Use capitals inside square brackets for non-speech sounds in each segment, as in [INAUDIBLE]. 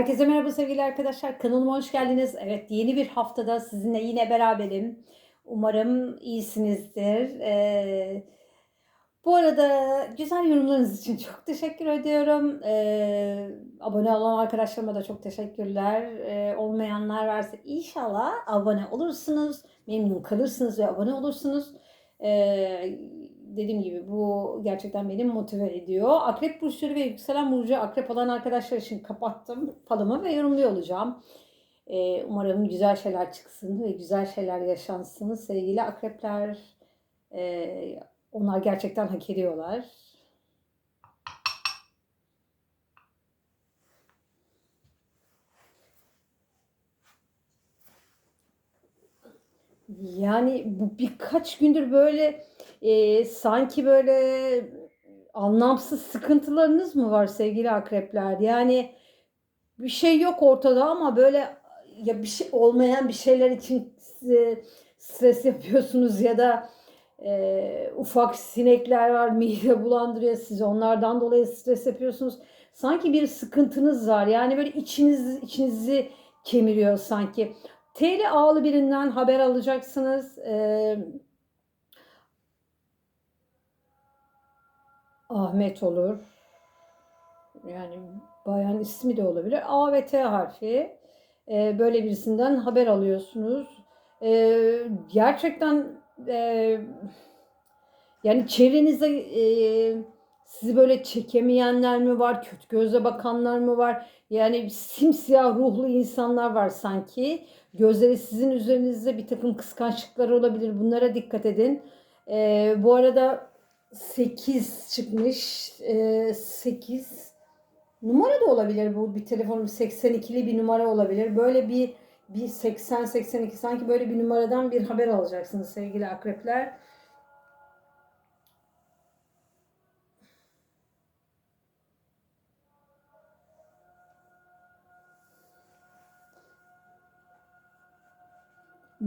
Herkese merhaba sevgili arkadaşlar. Kanalıma hoş geldiniz. Evet yeni bir haftada sizinle yine beraberim. Umarım iyisinizdir. Ee, bu arada güzel yorumlarınız için [LAUGHS] çok teşekkür ediyorum. Ee, abone olan arkadaşlarıma da çok teşekkürler. Ee, olmayanlar varsa inşallah abone olursunuz. Memnun kalırsınız ve abone olursunuz. Ee, dediğim gibi bu gerçekten beni motive ediyor. Akrep burçları ve yükselen burcu akrep olan arkadaşlar için kapattım falımı ve yorumluyor olacağım. Ee, umarım güzel şeyler çıksın ve güzel şeyler yaşansın sevgili akrepler. Ee, onlar gerçekten hak ediyorlar. Yani bu birkaç gündür böyle e, sanki böyle anlamsız sıkıntılarınız mı var sevgili akrepler? Yani bir şey yok ortada ama böyle ya bir şey olmayan bir şeyler için e, stres yapıyorsunuz ya da e, ufak sinekler var mide bulandırıyor sizi onlardan dolayı stres yapıyorsunuz. Sanki bir sıkıntınız var yani böyle içiniz içinizi kemiriyor sanki. TL ağlı birinden haber alacaksınız. Ee, Ahmet olur. Yani bayan ismi de olabilir. A ve T harfi. Ee, böyle birisinden haber alıyorsunuz. Ee, gerçekten e, yani çevrenizde e, sizi böyle çekemeyenler mi var? Kötü gözle bakanlar mı var? Yani simsiyah ruhlu insanlar var sanki. Gözleri sizin üzerinizde bir takım kıskançlıklar olabilir. Bunlara dikkat edin. Ee, bu arada 8 çıkmış. Ee, 8 numara da olabilir bu. Bir telefonun 82'li bir numara olabilir. Böyle bir bir 80 82 sanki böyle bir numaradan bir haber alacaksınız sevgili akrepler.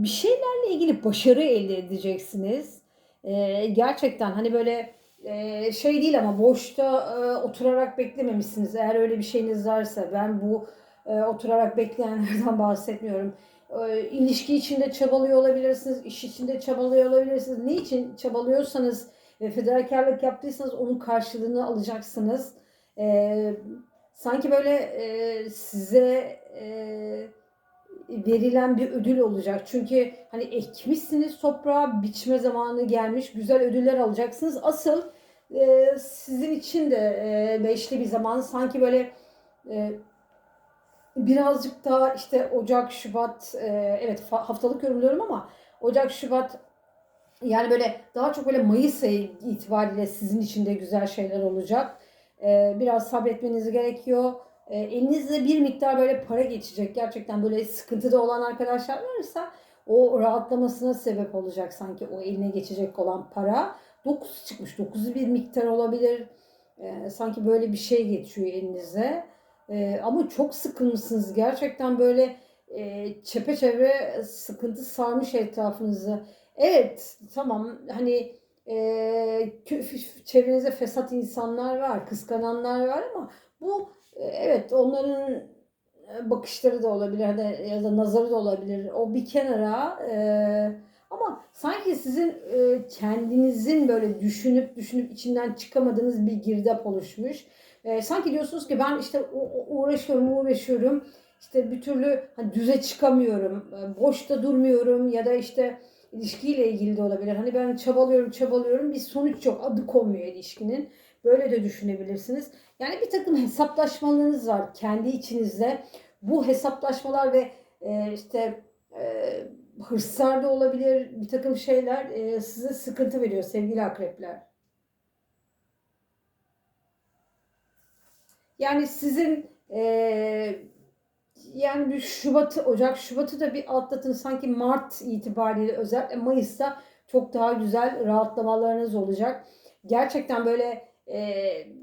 Bir şeylerle ilgili başarı elde edeceksiniz. Ee, gerçekten hani böyle e, şey değil ama boşta e, oturarak beklememişsiniz. Eğer öyle bir şeyiniz varsa ben bu e, oturarak bekleyenlerden [LAUGHS] bahsetmiyorum. E, ilişki içinde çabalıyor olabilirsiniz, iş içinde çabalıyor olabilirsiniz. Ne için çabalıyorsanız ve fedakarlık yaptıysanız onun karşılığını alacaksınız. E, sanki böyle e, size e, verilen bir ödül olacak. Çünkü hani ekmişsiniz toprağa biçme zamanı gelmiş. Güzel ödüller alacaksınız. Asıl e, sizin için de e, beşli bir zaman. Sanki böyle e, birazcık daha işte Ocak, Şubat e, evet haftalık yorumluyorum ama Ocak, Şubat yani böyle daha çok böyle Mayıs ayı itibariyle sizin için de güzel şeyler olacak. E, biraz sabretmeniz gerekiyor e, elinizde bir miktar böyle para geçecek. Gerçekten böyle sıkıntıda olan arkadaşlar varsa o rahatlamasına sebep olacak sanki o eline geçecek olan para. 9 çıkmış. 9'u bir miktar olabilir. E, sanki böyle bir şey geçiyor elinize. E, ama çok sıkılmışsınız. Gerçekten böyle e, çepeçevre sıkıntı sarmış etrafınızı. Evet tamam hani e, çevrenizde fesat insanlar var, kıskananlar var ama bu evet onların e, bakışları da olabilir ya da nazarı da olabilir. O bir kenara e, ama sanki sizin e, kendinizin böyle düşünüp düşünüp içinden çıkamadığınız bir girdap oluşmuş. E, sanki diyorsunuz ki ben işte uğraşıyorum uğraşıyorum işte bir türlü hani düze çıkamıyorum, e, boşta durmuyorum ya da işte ilişkiyle ilgili de olabilir. Hani ben çabalıyorum çabalıyorum bir sonuç yok adı konmuyor ilişkinin. Böyle de düşünebilirsiniz. Yani bir takım hesaplaşmalarınız var kendi içinizde. Bu hesaplaşmalar ve e, işte e, hırslar da olabilir. Bir takım şeyler e, size sıkıntı veriyor sevgili akrepler. Yani sizin e, yani bir Şubat'ı, Ocak, Şubat'ı da bir atlatın. Sanki Mart itibariyle özellikle Mayıs'ta çok daha güzel rahatlamalarınız olacak. Gerçekten böyle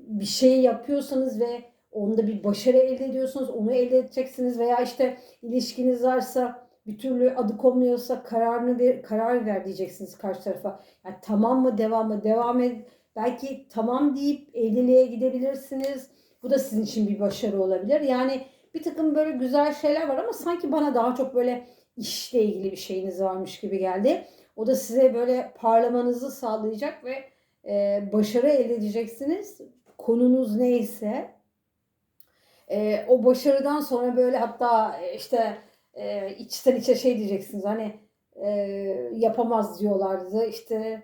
bir şey yapıyorsanız ve onda bir başarı elde ediyorsanız onu elde edeceksiniz veya işte ilişkiniz varsa bir türlü adı konmuyorsa kararını ver, karar ver diyeceksiniz karşı tarafa. Yani tamam mı devam mı devam et. Belki tamam deyip evliliğe gidebilirsiniz. Bu da sizin için bir başarı olabilir. Yani bir takım böyle güzel şeyler var ama sanki bana daha çok böyle işle ilgili bir şeyiniz varmış gibi geldi. O da size böyle parlamanızı sağlayacak ve e, başarı elde edeceksiniz. Konunuz neyse e, o başarıdan sonra böyle hatta e, işte e, içten içe şey diyeceksiniz hani e, yapamaz diyorlardı işte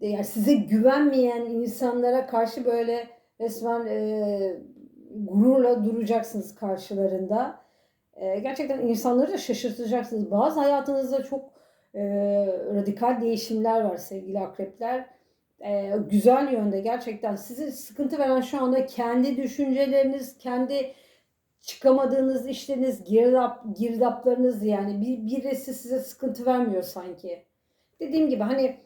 e, yani size güvenmeyen insanlara karşı böyle resmen e, gururla duracaksınız karşılarında. E, gerçekten insanları da şaşırtacaksınız. Bazı hayatınızda çok e, radikal değişimler var sevgili akrepler. E, güzel yönde gerçekten sizi sıkıntı veren şu anda kendi düşünceleriniz, kendi çıkamadığınız işleriniz, girdap, girdaplarınız yani bir, birisi size sıkıntı vermiyor sanki. Dediğim gibi hani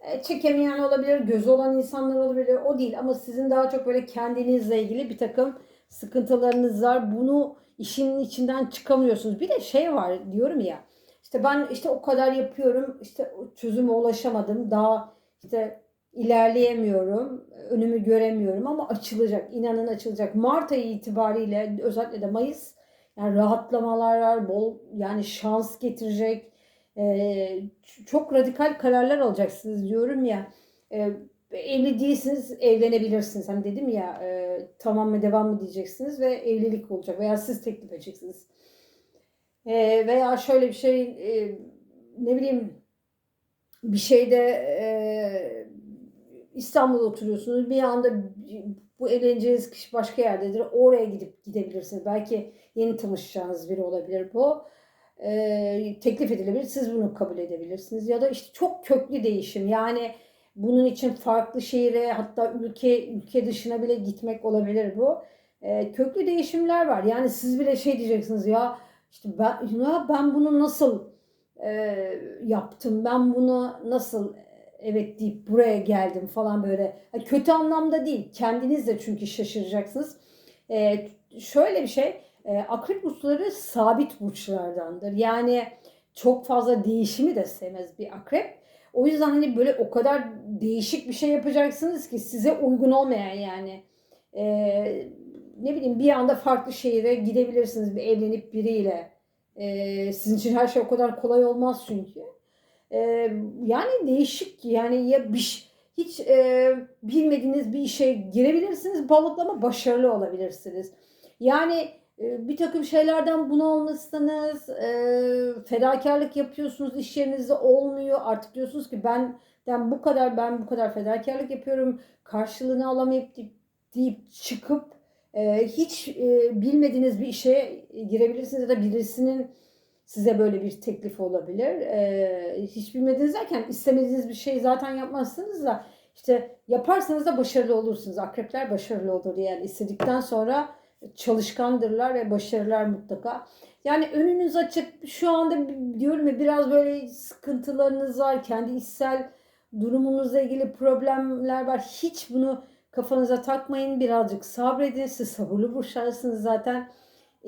e, çekemeyen olabilir, gözü olan insanlar olabilir. O değil ama sizin daha çok böyle kendinizle ilgili bir takım sıkıntılarınız var. Bunu işin içinden çıkamıyorsunuz. Bir de şey var diyorum ya. İşte ben işte o kadar yapıyorum. işte çözüme ulaşamadım. Daha işte ilerleyemiyorum. Önümü göremiyorum ama açılacak. İnanın açılacak. Mart ayı itibariyle özellikle de Mayıs yani rahatlamalar var. Bol yani şans getirecek. Ee, çok radikal kararlar alacaksınız diyorum ya. Ee, evli değilsiniz, evlenebilirsiniz. Hani dedim ya e, tamam mı devam mı diyeceksiniz ve evlilik olacak veya siz teklif edeceksiniz. E, veya şöyle bir şey e, ne bileyim bir şeyde e, İstanbul'da oturuyorsunuz bir anda bu evleneceğiniz kişi başka yerdedir. Oraya gidip gidebilirsiniz. Belki yeni tanışacağınız biri olabilir bu. E, teklif edilebilir. Siz bunu kabul edebilirsiniz. Ya da işte çok köklü değişim. Yani bunun için farklı şehire hatta ülke ülke dışına bile gitmek olabilir bu. E, köklü değişimler var. Yani siz bile şey diyeceksiniz ya işte ben ya ben bunu nasıl e, yaptım? Ben bunu nasıl evet deyip buraya geldim falan böyle. Kötü anlamda değil. Kendiniz de çünkü şaşıracaksınız. E, şöyle bir şey. E, akrep burçları sabit burçlardandır. Yani çok fazla değişimi de sevmez bir akrep. O yüzden hani böyle o kadar değişik bir şey yapacaksınız ki size uygun olmayan yani. Ee, ne bileyim bir anda farklı şehire gidebilirsiniz bir evlenip biriyle. Ee, sizin için her şey o kadar kolay olmaz çünkü. Ee, yani değişik yani ya bir hiç e, bilmediğiniz bir işe girebilirsiniz balıklama başarılı olabilirsiniz. Yani bir takım şeylerden bunalmışsınız, e, fedakarlık yapıyorsunuz, iş yerinizde olmuyor. Artık diyorsunuz ki ben ben bu kadar ben bu kadar fedakarlık yapıyorum, karşılığını alamayıp deyip, deyip çıkıp e, hiç e, bilmediğiniz bir işe girebilirsiniz ya da birisinin size böyle bir teklif olabilir. E, hiç bilmediğiniz derken istemediğiniz bir şey zaten yapmazsınız da işte yaparsanız da başarılı olursunuz. Akrepler başarılı olur yani istedikten sonra çalışkandırlar ve başarılar mutlaka. Yani önünüz açık. Şu anda diyorum ya biraz böyle sıkıntılarınız var. Kendi içsel durumunuzla ilgili problemler var. Hiç bunu kafanıza takmayın. Birazcık sabredin. Siz sabırlı burçlarsınız zaten.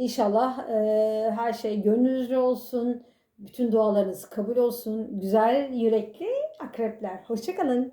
İnşallah e, her şey gönlünüzce olsun. Bütün dualarınız kabul olsun. Güzel yürekli akrepler. Hoşçakalın.